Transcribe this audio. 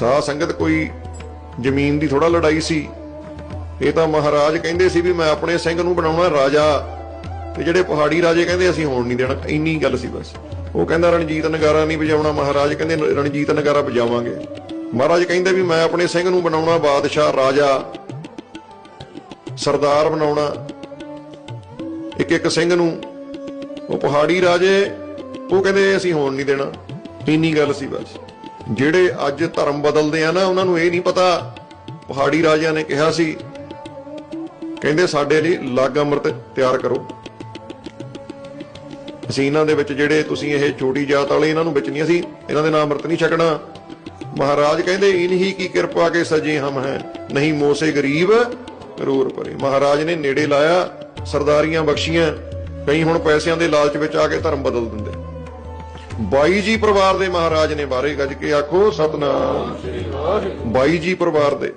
ਸਾਧ ਸੰਗਤ ਕੋਈ ਜ਼ਮੀਨ ਦੀ ਥੋੜਾ ਲੜਾਈ ਸੀ। ਇਹ ਤਾਂ ਮਹਾਰਾਜ ਕਹਿੰਦੇ ਸੀ ਵੀ ਮੈਂ ਆਪਣੇ ਸਿੰਘ ਨੂੰ ਬਣਾਉਣਾ ਰਾਜਾ। ਤੇ ਜਿਹੜੇ ਪਹਾੜੀ ਰਾਜੇ ਕਹਿੰਦੇ ਅਸੀਂ ਹੋਣ ਨਹੀਂ ਦੇਣਾ, ਇੰਨੀ ਗੱਲ ਸੀ ਬਸ। ਉਹ ਕਹਿੰਦਾ, ਰਣਜੀਤ ਨਗਾਰਾ ਨਹੀਂ ਵਜਾਉਣਾ। ਮਹਾਰਾਜ ਕਹਿੰਦੇ, ਰਣਜੀਤ ਨਗਾਰਾ ਵਜਾਵਾਂਗੇ। ਮਹਾਰਾਜ ਕਹਿੰਦੇ ਵੀ ਮੈਂ ਆਪਣੇ ਸਿੰਘ ਨੂੰ ਬਣਾਉਣਾ, ਬਾਦਸ਼ਾਹ, ਰਾਜਾ, ਸਰਦਾਰ ਬਣਾਉਣਾ। ਇੱਕ ਇੱਕ ਸਿੰਘ ਨੂੰ, ਉਹ ਪਹਾੜੀ ਰਾਜੇ, ਉਹ ਕਹਿੰਦੇ ਅਸੀਂ ਹੋਣ ਨਹੀਂ ਦੇਣਾ। ਇੰਨੀ ਗੱਲ ਸੀ ਬਸ। ਜਿਹੜੇ ਅੱਜ ਧਰਮ ਬਦਲਦੇ ਆ ਨਾ, ਉਹਨਾਂ ਨੂੰ ਇਹ ਨਹੀਂ ਪਤਾ। ਪਹਾੜੀ ਰਾਜਿਆਂ ਨੇ ਕਿਹਾ ਸੀ, ਕਹਿੰਦੇ ਸਾਡੇ ਲਈ ਲੱਗ ਅੰਮ੍ਰਿਤ ਤਿਆਰ ਕਰੋ। ਅਸੀਂ ਇਹਨਾਂ ਦੇ ਵਿੱਚ ਜਿਹੜੇ ਤੁਸੀਂ ਇਹ ਛੋਟੀ ਜਾਤ ਵਾਲੇ, ਇਹਨਾਂ ਨੂੰ ਵਿੱਚ ਨਹੀਂ ਅਸੀਂ, ਇਹਨਾਂ ਦੇ ਨਾਮ ਅੰਮ੍ਰਿਤ ਨਹੀਂ ਛਕਣਾ। ਮਹਾਰਾਜ ਕਹਿੰਦੇ, ਇਨਹੀ ਕੀ ਕਿਰਪਾ ਕੇ ਸਜੇ ਹਮ ਹੈ, ਨਹੀਂ ਮੋਸੇ ਗਰੀਬ, ਰੂਰ ਪਰੇ। ਮਹਾਰਾਜ ਨੇ ਨੇੜੇ ਲਾਇਆ, ਸਰਦਾਰੀਆਂ ਬਖਸ਼ੀਆਂ, ਕਈ ਹੁਣ ਪੈਸਿਆਂ ਦੇ ਲਾਲਚ ਵਿੱਚ ਆ ਕੇ ਧਰਮ ਬਦਲ ਦਿੰਦੇ। ਬਾਈ ਜੀ ਪਰਿਵਾਰ ਦੇ ਮਹਾਰਾਜ ਨੇ ਬਾਰੇ ਗੱਜ ਕੇ ਆਖੋ, ਸਤਨਾਮ। ਬਾਈ ਜੀ ਪਰਿਵਾਰ ਦੇ।